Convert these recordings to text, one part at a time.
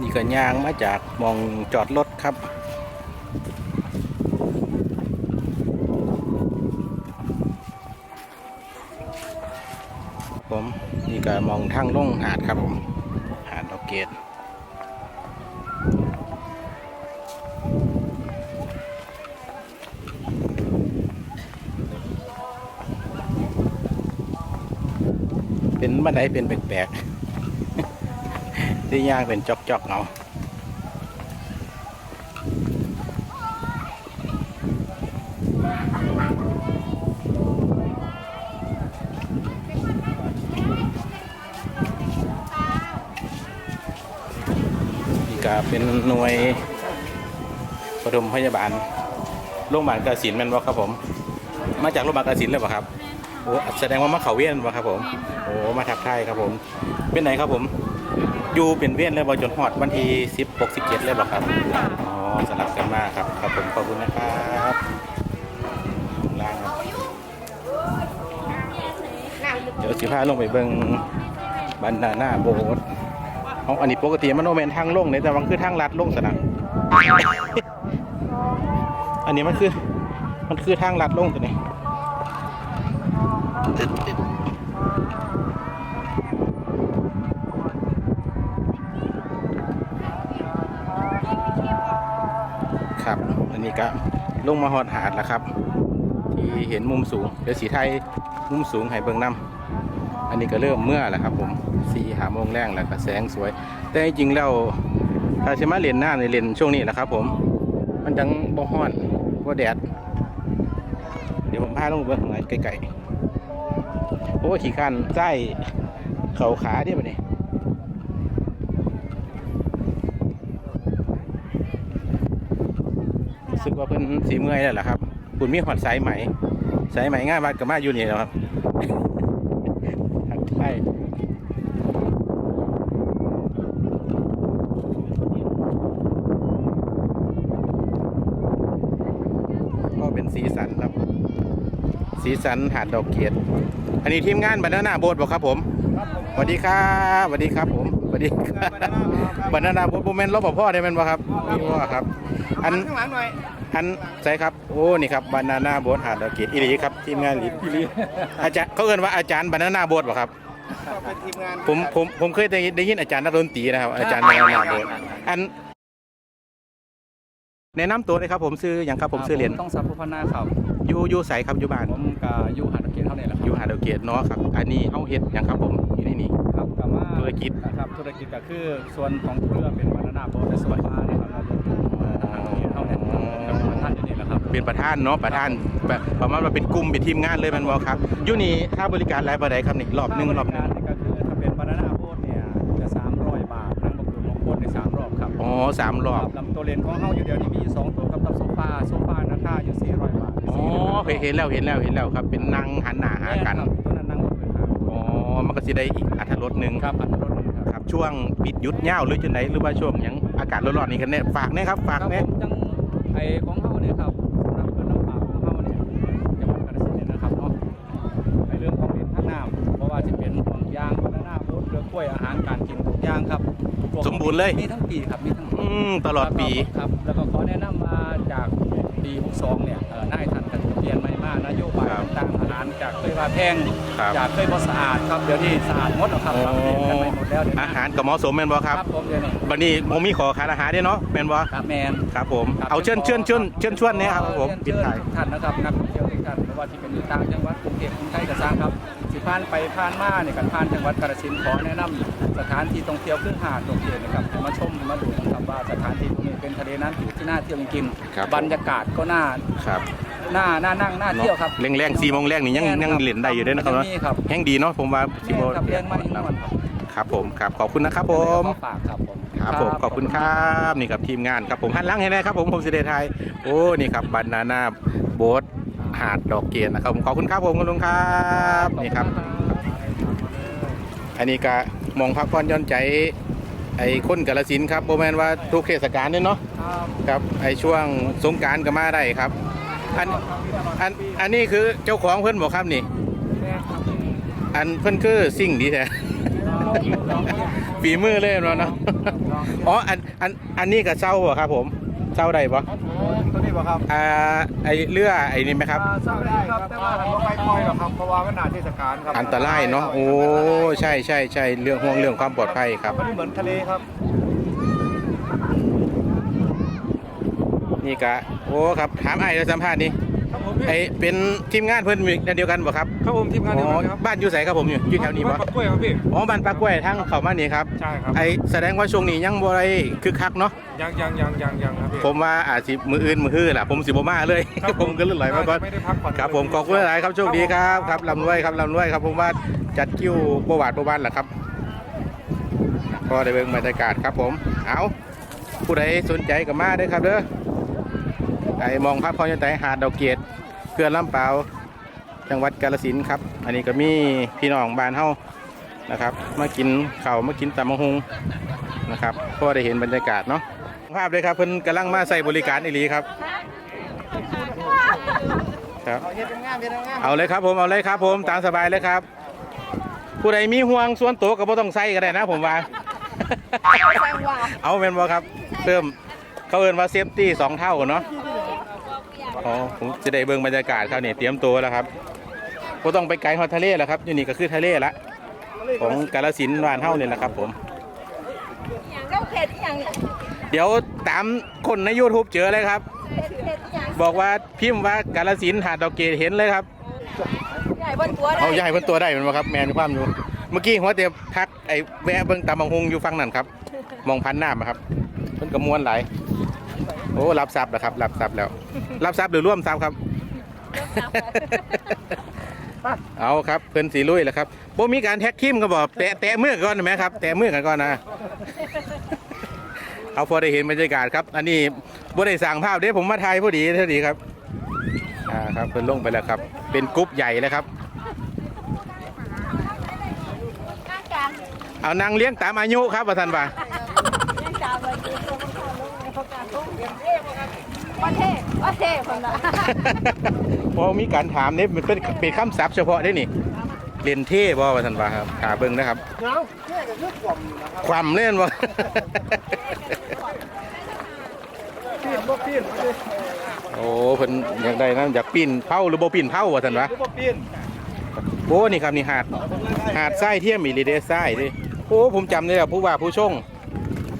นี่ก็ยางมาจากมองจอดรถครับ ผมนี่ก็มองทางลงหาดครับผม หาดดอกเกตเป็นบันไดเป็นแปลกๆ ที่ย่างเป็นจอกๆเนาะนี่ก็เป็นหน่วยปฐมพยาบาลโรงพยาบาลกาสินแม่นบ่ครับผม มาจากโรงพยาบาลกาสินเลยป่ะครับโอ้แสดงว่ามาเขาเวียนป่ะครับผมโอ้มาทักทายครับผม เป็นไหนครับผม อยู่เป็นเวียนเลยบ่จนฮอดวันที่10 6 17เลยบ่ครับอ๋อสลับกันมากครับครับผมขอบคุณนะครับล่างครับเดี๋ยวสิพาลงไปเบิ่งบันดาหน้าโบสเอาอันนี้ปกติมันโนเมนทางลงเนี่ยแต่มันคือทางลัดลงสนะอันนี้มันคือ มันคือทางลัดลงตัวนี้ ก็ลงมาหอดหาดแล้วครับ ที่เห็นมุมสูง เดี๋ยวสีไทยมุมสูงให้เบิ่งน้ำอันนี้ก็เริ่มเมื่อแล้วครับ ผมสี่หาโมงแรงแล้วก็แสงสวย แต่จริงๆแล้วถ้าใช่มาเรียนหน้าในเรียนช่วงนี้แหละครับ ผม มันจังบ่ฮ้อนบ่แดด เดี๋ยวผมพาลงเบิ่งข้างในไกลๆโอ้ขี่คันใต้เข่าขาเดิบัดนี้รู้ สึกว่าเพิ่นสีเมื่อยแล้วล่ะครับคุณมีหอดสายไหมสายไหมง่ายมากกับมาอยู่นี่แล้วครับทักทายก็เป็นสีสันครับ สีสันหาดดอกเกียรติอันนี้ทีมงานบรรณาโบสบอกครับผมสวัสดีครับสวัสดีครับผมสวัสดีครับบรรณาโบสโมเมนต์รบพ่อได้แม่นบ่ครับนี่ว่าครับ อันข้างหลังหน่อย อันใช่ครับ โอ้ นี่ครับบานาน่าโบ๊ทหาดดอกเกตอีหลีครับทีมงานอีหลีอีหลีอาจารย์เขาเอ่นว่าอาจารย์บานาน่าโบ๊ทป่ะครับ เป็นทีมงานผมผมผมเคยได้ได้ยินอาจารย์นักดนตรีนะครับ อาจารย์บานาน่าโบ๊ทอันแนะนำตัวเลยครับผมซื้ออย่างครับผมซื้อเหรียญผมต้องสัพพุพันนาครับยูยูใสครับอยู่บ้านผมกับยูหันเกียรติเท่านี้แหละคอรับยู่หาดดอกเกตเนาะครับ อันนี้เอาเฮ็ดอย่างครับผมอยู่ในนี้ครับกับว่าธุรกิจนะครับธุรกิจก็คือส่วนของเรือเป็นบานานาโบสในส่วน เป็นประธานเนาะประธานแบบประมาณว่าเป็นกลุ่มเป็นทีมงานเลยแมันบ่ครับอยู่นี่ค่าบริการรายบ่ได้ครับนี่รอบหนึงรอบหนึกางรนี่ก็คือถ้าเป็นบานานาโบสเนี่ยจะ300 บาททั้งบกคือมงคลในสามรอบครับอ๋อสามรอบลำตัวเลนของเฮาอยู่เดียวนี้มีอยู่สองตัวครับกับโซฟาโซฟาราคาอยู่400บาทอ๋อเห็นแล้วเห็นแล้วเห็นแล้วครับ เป็นนางหันหน้าหากันแม่ครับตัวนั้นนั่งบนพื้นฐานอ๋อมันก็สิได้อีกอัตรสหนึ่งครับอัตราลดหนึ่งครับครับช่วงปิดหยุดยาวหรือจังไดหรือว่าช่วงหยังอากาศร้อนๆนี่กันเนี่ยฝากแนะครับฝากครับแน่ผมจังไอของเฮาเนี่ยครับ พวกสมบูรณ์เลย มีทั้งปีครับมีทั้งอืมตลอดปี ครับ แล้วก็ขอแนะนำมาจากปี62เนี่ยเอ่อนายท่านกันเปลี่ยนใหม่มากนโยบายครับต่างๆอาหารจากเคยว่าแพงครับจากเคยบ่สะอาดครับเดี๋ยวนี้สะอาดหมดแล้วครับอ๋อปรับเปลี่ยนกันไปหมดแล้วเดี๋ยวนี้อาหารกับเหมาะสมแม่นบ่ครับครับผมเดี๋ยวนี้บัดนี้ผมมีขอขายอาหารเด้เนาะแม่นบ่ครับแมน ครับผมครับเอาเชิญเชิญเชิญเชิญชวนเนี่ยครับผมปิปิดดท้ายทุกท่านนะครับนักท่องเที่ยวทุกท่านไม่ว่าที่เป็นอยู่ต่างจังหวัดกรุงเทพกรุงไทยกระซังครับ สิผ่านไปผ่านมาเนี่ยกันผ่านจังหวัดกาฬสินธุ์ขอแนะนำสถานที่ท่องเที่ยวขึ้นหาดดอกเกดนะครับให้มาชมให้มาดูนะครับว่าสถานที่ตรงนี้เป็นทะเลน้ำจืดที่น่าเที่ยวจริงครับ ๆบรรยากาศก็น่าครับน่าน่านั่งน่าเที่ยวครับ แรงแรงสี่โมงแรงนี่ยังแม่นยังครับเล่นได้อยู่เด้อนะครับยัเนาะงมีครับ แห้งดีเนาะผมว่าสิแม่บ่นครับเลี้ยงมาอีกนวลครับครับผมครับขอบคุณนะครับผม ขอฝากครับผม ครับผมขอบคุณครับนี่ครับทีมงานครับผมหันหลังให้ได้ครับผมผมสิเดไทยโอ้นี่ครับบานาน่าโบ๊ท หาดดอกเกตนะครับผมขอบคุณครับผมคุณลุงครับนี่ครับ อันนี้ก็มองพักผ่อนหย่อนใจไอ้คนกาลสินธุ์ครับโบแมนว่าทุกเทศกาลเนี่ยเนาะครับครับไอ้ช่วงสงกรารก็มาได้ครับอันอันอันนี้คือเจ้าของเพื่อนบอกครับนี่แม่ครับอันเพื่อนคือสิ่งดีแท้คฝีมือเลยเนาะเนาะอ๋ออันอันอันนี้กับเศร้าบ่ครับผม เศร้าใดบ่ตัวนี้บ่ครับอ่าไอเรือไอนี่ไหมครับอ่าทราบได้ครับแต่ว่าหันบ่ไปปล่อยหรอกครับเพราะว่ามันหนาเทศกาลครับอันตรายเนาะโอ้ใช่ใช่ใช่เรื่องห่วงเรื่องความปลอดภัยครับมันเหมือนทะเลครับ นี่กะโอ้ครับถามไอ้แล้วสัมภาษณ์นี่ ครับผมไอเป็นทีมงานเพื่อนมีเดียวกันบ่ครับครับผมทีมงานเดียวกันครับอ๋อบ้านอยู่ไสครับผมอยู่อยู่แถวนี้บ่ปักกล้วยครับพี่อ๋อบ้านปากกล้วยทางเข้ามานี่ครับใช่ครับไอแสดงว่าช่วงนี้ยังบ่ได้คึกคักเนาะยังยังยังยังยังครับพี่ผมว่าอาจสิมืออื่นมือฮื้อล่ะผมสิบ่มาเลยครับผมก็เลยไหลมาก่อนไม่ได้พักผ่อนครับผมขอบคุณหลายๆครับโชคดีครับครับลำรวยครับลำรวยครับผมว่าจัดคิวประวัติประวันแหละครับพอได้เบิ่งบรรยากาศครับผมเอาผู้ใดสนใจก็มาเด้อครับเด้อไอ้ มองภาพพอยนไตหาดดอกเกตเพื่อนลำเปล่าจังหวัดกาฬสินธุ์ครับ อันนี้ก็มีพี่น้องบ้านเฮานะครับ มากินข้าวมากินตำมะฮุงนะครับพอได้เห็นบรรยากาศเนาะภาพเลยครับเพิ่นกำลังมาใส่บริการอีหลีครับครับ เอาเลยครับผมเอาเลยครับผมตามสบายเลยครับ ผู้ใดมีห่วงส่วนตัวก็บ่ต้องใส่ก็ได้นะ ผมว่า เอาเป็นบ่ครับเพิ่มเขาเอินว่าเซฟตี้สองเท่าเนาะ อ๋อผมจะได้เบิ่งบรรยากาศครับนี่เตรียมตัวแล้วครับก็ต้องไปไกลฮอดทะเลแล้วครับอยู่นี่ก็คือทะเลละของกาลสินธุ์บ้านเฮานี่แหละครับ ผมอย่างก็เผ็ดอย่างเนี่ยเดี๋ยวตามคนใน YouTube เจอเลยครับ เผ็ดเผ็ดอย่างบอกว่าพิมพ์ว่ากาลสินธุ์หาดดอกเกดเห็นเลยครับใหญ่บนตัวได้เอาใหญ่เพิ่นตัวได้แมันบ่ครับแมนความอยู่เมื่อกี้หัวเตียทักไอ้แวะเบิ่งตามบังฮุงอยู่ฝั่งนั้นครับมองพันหน้ามาครับเพิ่นกระมวลหลาย โอ้รับทรัพย์แล้วครับ รับทรัพย์แล้ว รับทรัพย์หรือร่วมทรัพย์ครับ เอาครับเพิ่นสีลุยแล้วครับบ่มีการแท็กทีมก็บอกแตะแตะมือก่อนไหมครับ แตะมือกันก่อนนะเอาพอได้เห็นบรรยากาศครับ อันนี้บ่ได้สั่งภาพเด้ผมมาถ่ายพอดีเท่าดีครับอ่าครับเพิ่นลงไปแล้วครับ เป็นกรุ๊ปใหญ่เลยครับข้างกลางเอานางเลี้ยงตามอายุครับประธานบ่า ยังจามเลยคือตัวมันลงในโครงการทุ่งเทพ ประเทศประเทศคนละพอมีการถามเนี่ยมันเป็นเป็นคำศัพท์เฉพาะได้นี่เรียนเท่บ่ประธานบ่าครับหาเบิ่งนะครับเนาแค่กับเรื่องกล่อมนะครับความเล่นบ่ปีนบ่ปีนหรือโอ้เพิ่นอยากได้นั่นอยากปีนเผาหรือบ่ปีนเผาว่าซั่นวะบ่ปีนโอ้นี่ครับนี่หาดหาดทรายเทียมอีหลีเดทรายเดิโอ้ผมจำได้แล้วผู้ว่าผู้ชง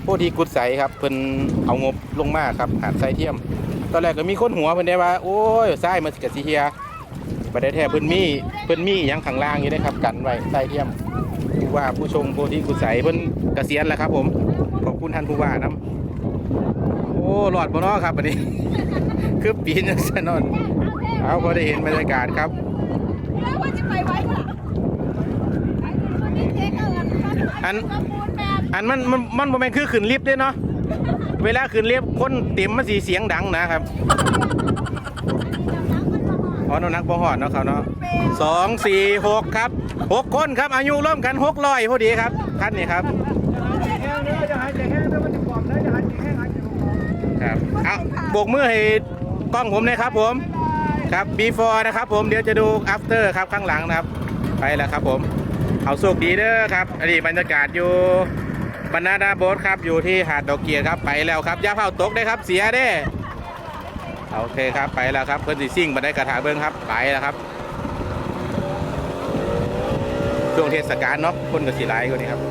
ผู้ที่กุดใสครับเพิ่นเอางบลงมาครับหาดทรายเทียม ตอนแรกก็มีคนหัวเพิ่นได้ว่า โอ้ยทรายมันสิกะสิเฮียบ่ได้แท้เพิ่นมีเพิ่นมีหยังข้างล่างอยู่เด้ครับกันไว้ทรายเทียมผู้ว่าผู้ชงผู้ที่กุดใสเพิ่นเกษียณแล้วครับ ผมขอบคุณท่านผู้ว่านํโอ้หลอดบ่นาะครับอันนี้ คือปีนจังซั่นเนอนเอาพอได้เห็นบรรยากาศครับอันมันมันมันมันบ่แม่นคือขึ้นลิฟต์เด้เนาะ เวลาขึ้นลิฟต์คนเต็มมันสีเสียงดังนะครับอ๋อน้ำหนักบ่ฮอดเนาะเขาเนาะสองสี่หกครับหกคนครับอายุร่วมกันหกร้อยพอดีครับท่านนี่ครับแห้งเด้ออย่าหายใจแห้งเด้อมันจะกล่อมเด้ออย่าหายใจแห้งหายใจบ่ออกครับเอาโบกมือให้กล้องผมหนะครับผมครับ before นะครับผมเดี๋ยวจะดู after ครับข้างหลังนะครับ ไปแล้วครับผม เอาโชคดีเด้อครับอันนี้บรรยากาศอยู่ บรรณาดาโบสครับอยู่ที่หาดดอกเกียร์ครับไปแล้วครับย่าเผาตกได้ครับเสียเด้โอเคครับไปแล้วครับเพื่อนสีซิ่งมาได้กระถาเบิ้งครับไปแล้วครับช่วงเทศกาลเนาะคนกับสีไลายกว่านี้ครับ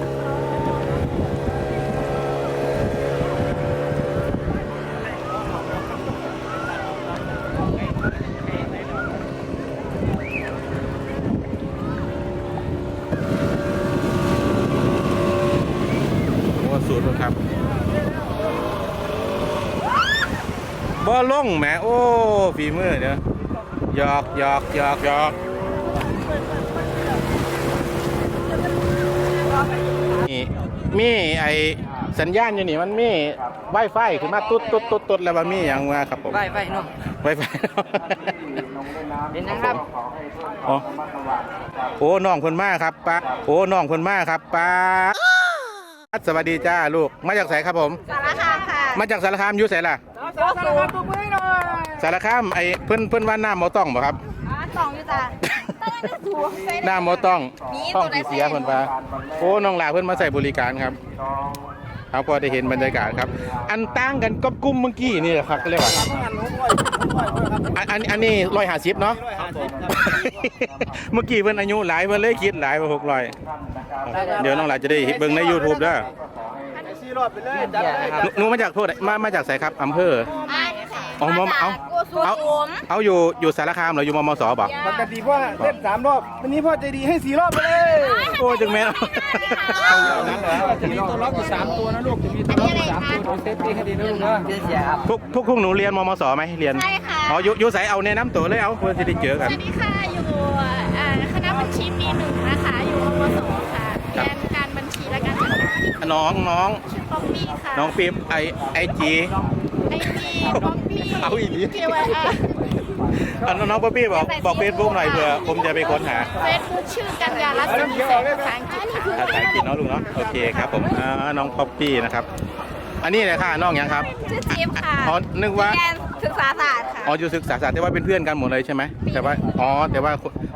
โอ้สูตรเพิ่นครับ บ่ลงแหมโอ้ฝีมือเด้อหยอกหยอกหยอกหยอกนี่มีไอสัญญาณอยู่นี่มันมีไวไฟขึ้นมาตุ๊ดตุ๊ดตุ๊ดตุ๊ดแล้วมันมีอย่างว่าครับผมไปไปนุ่มไวไฟเป็นนะครับอ๋อโอ้น้องคนมาครับป้าโอ้น้องคนมาครับป้าสวัสดีจ้าลูกมาจากไสครับผมสารคามค่ะมาจากสารคามอยู่ไสล่ะ ก็สูงสารคามไอ้เพิ่นเพิ่นว่าน้ำบ่ต้องบ่ครับ อ่าสองอยู่จ้ะตน้ำบ่ต้องต้องผีเสียเพิ่นว่าโอ้น้องหลาเพิ่นมาใส่บริการครับครับพอได้เห็นบรรยากาศครับ อันต่างกันกับกลุ่มเมื่อกี้นี่แหละครับก็เรียกว่าอันอันอันนี้ร้อยห้าสิบเนาะเมื่อกี้เพิ่นอายุหลายเพิ่นเลยคิดหลายกว่าหกร้อยเดี๋ยวน้องหลาจะได้เบิ่งใน YouTube เด้อสี่ รอบไปเลยจัดเลยหนูหนูมาจากโทษมามาจากไสครับอำเภออ๋อมอมเอาเอาเอาอยู่อยู่สารคามเหรออยู่มมสบ่ปกติพ่อเล่นสามรอบวันนี้พ่อใจดีให้สี่รอบไปเลยโอ้จึงแม่นจะมีตัวล็อกอยู่สามตัวนะลูกจะมีตัวล็อกอยู่สามตัวโดยเซฟตี้ให้ดีนะลูกนะทุกทุกทุกหนูเรียนมมสไหมเรียนใช่ค่ะอ๋ออยู่อยู่ไสเอาแนะนำตัวเลยเอาเพื่อจะได้เจอกันสวัสดีค่ะอยู่อ่าคณะบัญชีปีหนึ่ง น้องน้องชื่อป๊อปปี้ค่ะน้องปิ๊บไอไอจีไอจีป๊อปปี้เอาอีกนิดเกี่ยวกับอันน้องป๊อปปี้บอกบอกเฟซบุ๊กหน่อยเผื่อผมจะไปค้นหาเฟซบุ๊กชื่อกัญญาลัตน์สีแสงภาษาอังกฤษค่ะภาษาอังกฤษเนาะลุงเนาะโอเคครับผมอ่าน้องป๊อปปี้นะครับ อันนี้เลยค่ะน้องยังครับชื่อจิ๊บค่ะอ๋อนึกว่า เรียนศึกษาศาสตร์ค่ะ อ๋ออยู่ศึกษาศาสตร์แต่ว่าเป็นเพื่อนกันหมดเลยใช่ไหมแต่ว่าอ๋อแต่ว่า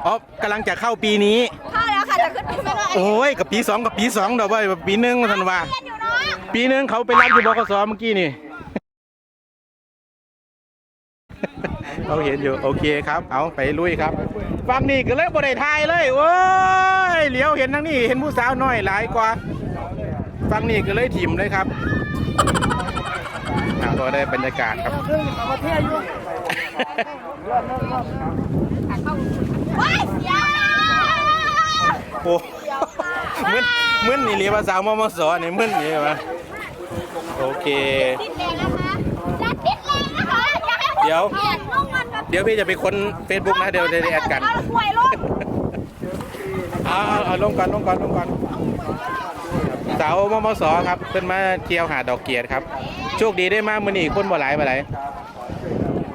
อ๋อกำลังจะเข้าปีนี้ เข้าแล้วค่ะ จะขึ้นปีไม่ได้โอ้ยกับปีสองกับปีสองเดี๋ยวว่าปีหนึ่งทันว่าเรียนอยู่เนาะปีหนึ่งเขาไปรับอยู่บกสเมื่อกี้นี่เราเห็นอยู่โอเคครับ เอาไปลุยครับฟังนี่ก็เลยบ่ได้ทายเลยโอ้ยเหลียวเห็นทั้งนี้เห็นผู้สาวน้อยหลายกว่าฟังนี่ก็เลยถิ่มเลยครับอ่าก็ได้บรรยากาศครับว้ายเสีย โอ้มึนมึนนี่เรียกว่าสาวมมสนี่มึนนี่วะโอเค ติดแรงนะคะจะติดแรงนะคะอย่าให้คนเดี๋ยวเกลียดลงมันแบบเดี๋ยวพี่จะไปค้น Facebook นะเดี๋ยวจะได้แอดกันเอาหวยลงเอาเอาเอาลงก่อนลงก่อนลงก่อนสาวมมสครับเพิ่นมาเที่ยวหาดดอกเกียรติครับ โชคดีได้มากมื้อนี้คนบ่หลายบ่หลาย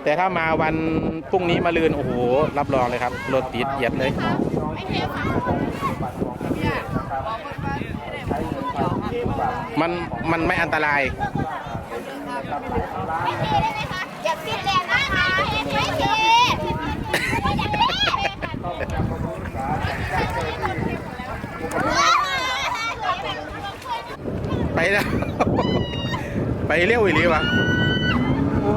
แต่ถ้ามาวันพรุ่งนี้มาลืนโอ้โหรับรองเลยครับรถติดเหยียดเลย ไม่เทค่ะ มันมันไม่อันตราย ไม่เทได้ไหมคะอย่าติดแรงนะคะไม่เทไม่อยากเล่นไปแล้ว ไปเร็วอีหลีวะโอ้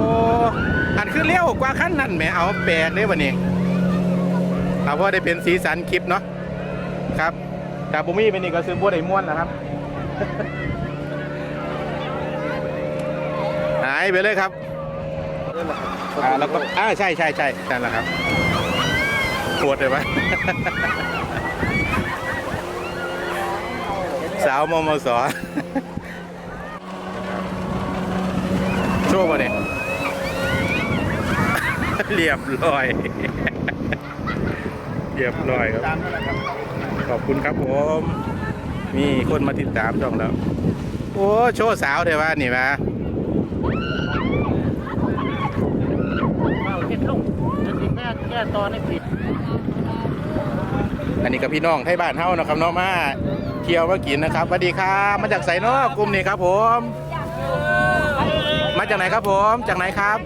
อันคือเร็วกว่าขั้นนั้นแหมเอาแปลกเลยวันนี้เอาว่าได้เป็นสีสันคลิปเนาะครับแต่บุมี่เป็นอีกก็ซื้อบัวได้ม้วนนะครับ หาย ไปเลยครับอ่าแล้วก็อ่าใช่ใช่ใช่นั่นแหละครับปวดเลยวะสาวมมสโชว์มาเนี่ยเรียบร้อย เรียบร้อยครับ ขอบคุณครับผม มีคนมาติดตามช่องแล้ว โอ้ โชว์สาวเดี๋ยวว่านี่มา เห็นลงจะ สิแม่แก้ตอนให้ผิดอันนี้กับพี่น้องไทยบ้านเฮานะครับเนาะมาเที่ยวมากินนะครับสวัสดีครับมาจากไสเนาะกลุ่มนี้ครับผม มาจากไหนครับผม จากไหนครับ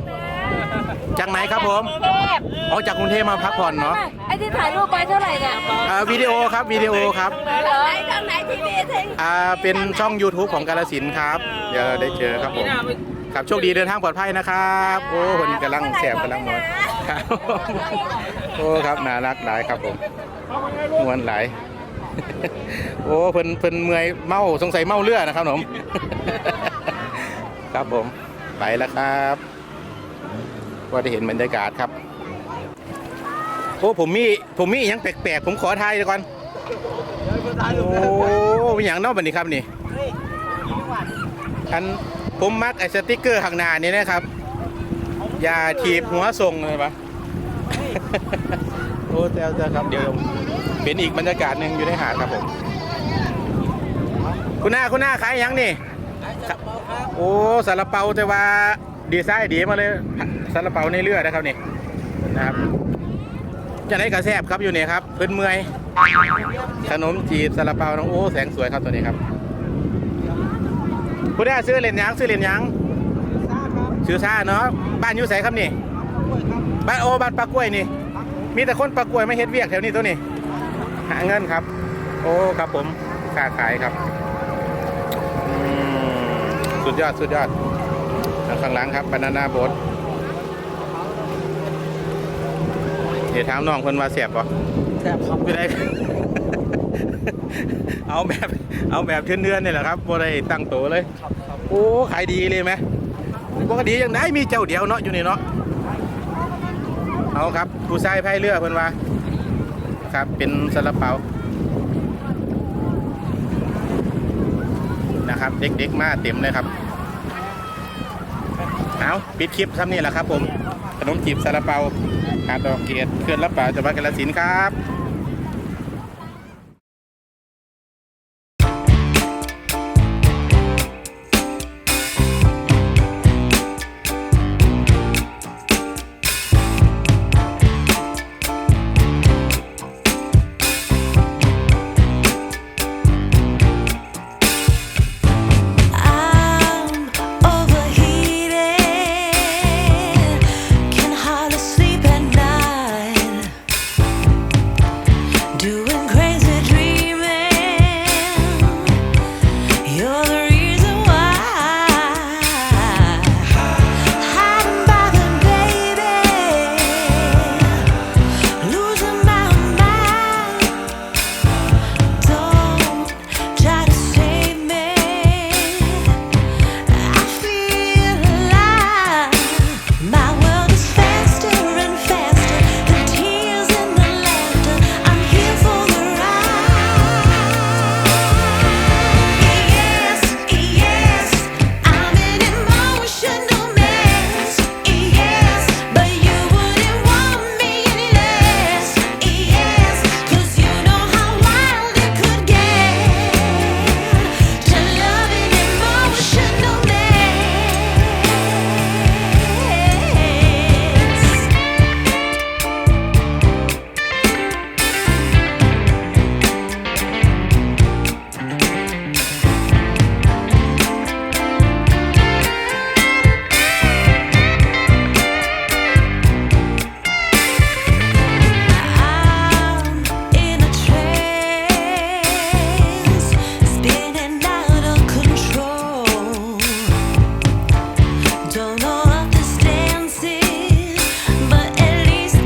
จากไหนครับผมเทพอ๋อจากกรุงเทพมาพักผ่อนเนาะไอ้ที่ถ่ายรูปไปเท่าไหร่เนี่ยอ่าวิดีโอครับวิดีโอครับเหรอทางไหนทีวีทิ้งอ่าเป็นช่อง YouTube ของกาลสินธุ์ครับ เดี๋ยวเราได้เจอครับผม ครับโชคดีเดินทางปลอดภัยนะครับ โอ้คนกำลังแสบกำลังมวน ครับ โอ้ครับน่ารักหลายครับผมมวนหลาย โอ้เพิ่นเพิ่นเมื่อยเมาสงสัยเมาเรือนะครับผม ครับผมไปแล้วครับก็ได้เห็นบรรยากาศครับ โอ้ผมมีผมมีอหยังแปลกๆ ผมขอทายเดี๋ยวก่อน โอ้มีอย่างนอกบันนี้ครับนี่อันผมมักไอสติ๊กเกอร์ข้างหน้านี่นะครับ ย่าถีบหัวส่งเลยปะโอ้เจ้าเจ้าครับเดี๋ยวเป็นอีกบรรยากาศหนึ่งอยู่ในหาดครับผมคุณหน้าคุณหน้าขายหยังนี่โอ้ซาลาเปาแต่ว่าดีไซน์ดีมาเลยซาลาเปาในเรือนะครับนี่นะครับจะได้กระแซบครับอยู่เนี่ยครับเพื่อนเมื่อยขนมจีบซาลาเปาน้องโอ้แสงสวยครับตัวนี้ครับคุณได้ซื้อเหรียญยังซื้อเหรียญยัง ซื้อซ่าเนาะบ้านอยู่ไสครับนี่บ้านโอ้บ้านปลากล้วยนี่ มีแต่คนประกวยไม่เฮ็ดเวียกแถวนี้ตัวนี้หาเงินครับ โอ้ครับผมค้าขายครับอืมสุดยอดสุดยอดทางข้างหลังครับบานานาโบ๊ทเดี๋ยวถามน้องคนว่าเสียบป่ะแซ่บครับไม่ได้ เอาแบบเอาแบบเทือนๆนี่แหละครับบ่ได้ตั้งโตวเลยครับครับโอ้ขายดีเลยไหม ปกติยังได้มีเจ้าเดียวเนาะอยู่นี่เนาะเอาครับผู้ชายพายเรือเพิ่นว่าครับเป็นซาลาเปานะครับ เด็กๆมาเต็มเลยครับเอาปิดคลิปซ้ำนี่แหละครับผมขนมจีบซาลาเปาหาดดอกเกตเขื่อนรับป่าจังหวัดกาฬสินธุ์ครับ